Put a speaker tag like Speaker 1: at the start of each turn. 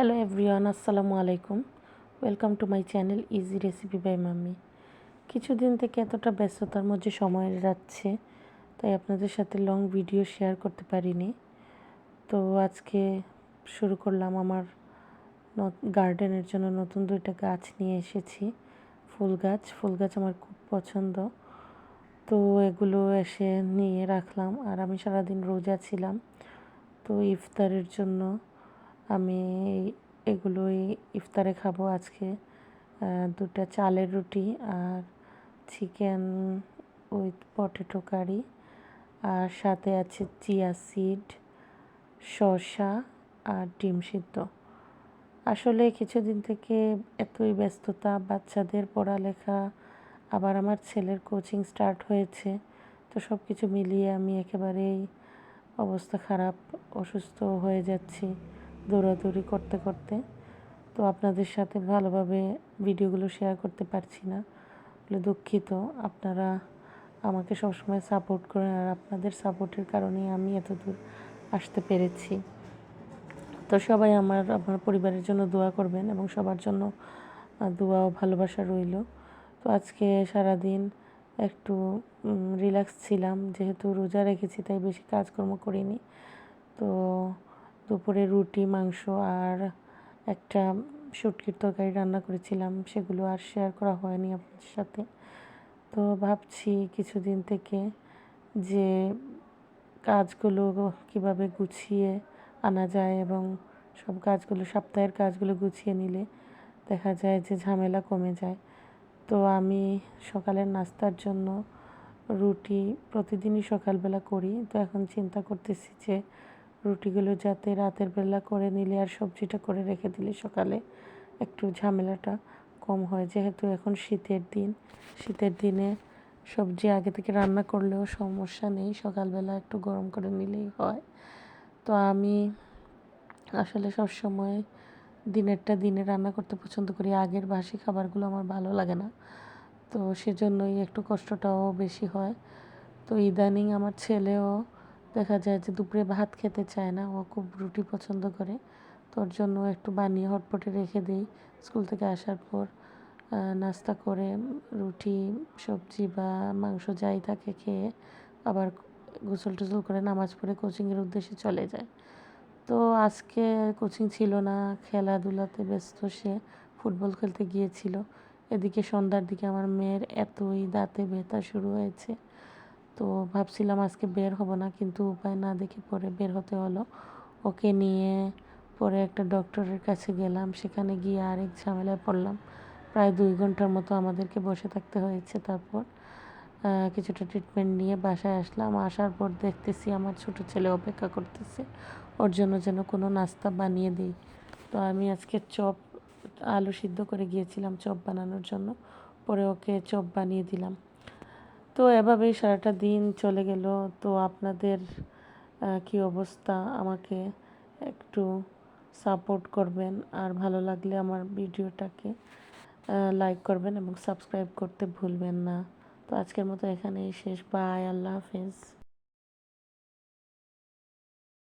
Speaker 1: Hello everyone আসসালামু আলাইকুম welcome to my channel easy recipe by mummy কিছুদিন থেকে এতটা ব্যস্ততার মধ্যে সময় যাচ্ছে, তাই আপনাদের সাথে লং ভিডিও শেয়ার করতে পারিনি। তো আজকে শুরু করলাম আমার গার্ডেনের জন্য নতুন দুইটা গাছ নিয়ে এসেছি। ফুল গাছ ফুল গাছ আমার খুব পছন্দ। তো এগুলো এসে নিয়ে রাখলাম, আর আমি সারাদিন রোজা ছিলাম। তো ইফতারের জন্য আমি এগুলোই ইফতারে খাব আজকে। দুটা চালের রুটি আর চিকেন উইথ পটেটো কারি। আর সাথে আছে চিয়া সিড, শসা আর ডিম সিদ্ধ। আসলে কিছুদিন থেকে এতই ব্যস্ততা, বাচ্চাদের পড়ালেখা, আবার আমার ছেলের কোচিং স্টার্ট হয়েছে। তো সব কিছু মিলিয়ে আমি একেবারেই অবস্থা খারাপ, অসুস্থ হয়ে যাচ্ছি। দৌড়াদৌড়ি করতে করতে। তো আপনাদের সাথে ভালোভাবে ভিডিওগুলো শেয়ার করতে পারছি না। বলে দুঃখিত, আপনারা আমাকে সবসময় সাপোর্ট করেন আর আপনাদের সাপোর্টের কারণেই আমি এত দূর আসতে পেরেছি। তো সবাই আমার আমার পরিবারের জন্য দোয়া করবেন এবং সবার জন্য দোয়া ও ভালোবাসা রইল। তো আজকে সারাদিন একটু রিল্যাক্স ছিলাম, যেহেতু রোজা রেখেছি, তাই বেশি কাজকর্ম করিনি। তো দুপুরে রুটি, মাংস আর একটা শুটকির তরকারি রান্না করেছিলাম। সেগুলো আর শেয়ার করা হয়নি আপনাদের সাথে। তো ভাবছি কিছুদিন থেকে যে কাজগুলো কীভাবে গুছিয়ে আনা যায় এবং সব কাজগুলো, সপ্তাহের কাজগুলো গুছিয়ে নিলে দেখা যায় যে ঝামেলা কমে যায়। তো আমি সকালের নাস্তার জন্য রুটি প্রতিদিনই সকালবেলা করি। তো এখন চিন্তা করতেছি যে রুটিগুলো যাতে রাতের বেলা করে নিলে আর সবজিটা করে রেখে দিলে সকালে একটু ঝামেলাটা কম হয়। যেহেতু এখন শীতের দিন, শীতের দিনে সবজি আগে থেকে রান্না করলেও সমস্যা নেই, সকালবেলা একটু গরম করে নিলেই হয়। তো আমি আসলে সব সময় দিনেরটা দিনে রান্না করতে পছন্দ করি। আগের বাসি খাবারগুলো আমার ভালো লাগে না। তো সেজন্যই একটু কষ্টটাও বেশি হয়। তো ইদানিং আমার ছেলেও দেখা যায় যে দুপুরে ভাত খেতে চায় না, ও খুব রুটি পছন্দ করে। তোর জন্য একটু বানিয়ে হটপটে রেখে দিই। স্কুল থেকে আসার পর নাস্তা করে রুটি, সবজি বা মাংস যাই থাকে খেয়ে আবার গোসল টোসল করে নামাজ পড়ে কোচিংয়ের উদ্দেশ্যে চলে যায়। তো আজকে কোচিং ছিল না, খেলাধুলাতে ব্যস্ত সে, ফুটবল খেলতে গিয়েছিল। এদিকে সন্ধ্যার দিকে আমার মেয়ের এতই দাঁতে ব্যথা শুরু হয়েছে। তো ভাবছিলাম আজকে বের হব না, কিন্তু উপায় না দেখে পরে বের হতে হলো। ওকে নিয়ে পরে একটা ডক্টরের কাছে গেলাম, সেখানে গিয়ে আরেক ঝামেলায় পড়লাম। প্রায় দুই ঘণ্টার মতো আমাদেরকে বসে থাকতে হয়েছে তারপর কিছুটা ট্রিটমেন্ট নিয়ে বাসায় আসলাম। আসার পর দেখতেছি আমার ছোট ছেলে অপেক্ষা করতেছে, ওর জন্য যেন কোনো নাস্তা বানিয়ে দিই। তো আমি আজকে চপ, আলু সিদ্ধ করে গিয়েছিলাম চপ বানানোর জন্য, পরে ওকে চপ বানিয়ে দিলাম। তো এভাবেই সারাটা দিন চলে গেল। তো আপনাদের কি অবস্থা? আমাকে একটু সাপোর্ট করবেন আর ভালো লাগলে আমার ভিডিওটাকে লাইক করবেন এবং সাবস্ক্রাইব করতে ভুলবেন না। তো আজকের মতো এখানেই শেষ। বাই আল্লাহ হাফেজ।